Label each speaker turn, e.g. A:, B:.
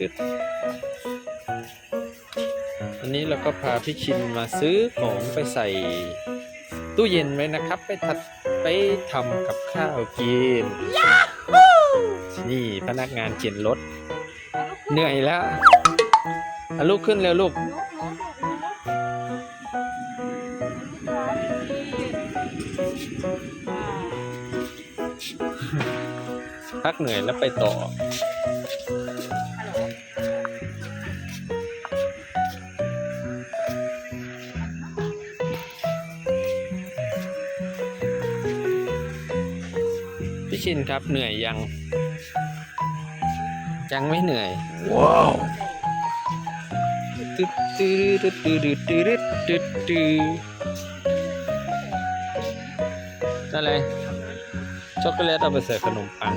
A: ตึดอันนี้เราก็พาพี่ชินมาซื้อของไปใส่ตู้เย็นไว้นะครับ ไปทัดไปทำกับข้าวกินนี่พนักงานเข็นรถ เหนื่อยแล้วเอาลุกขึ้นเร็วลูกพักเหนื่อยแล้วไปต่อ ชินครับ เหนื่อยยัง ยังไม่เหนื่อย ว้าวตึ๊ดตึ๊ดตึ๊ดตึ๊ดตึ๊ดตึ๊ดตึ๊ดนั่นอะไร ช็อกโกแลตเอาไปใส่ขนมปัง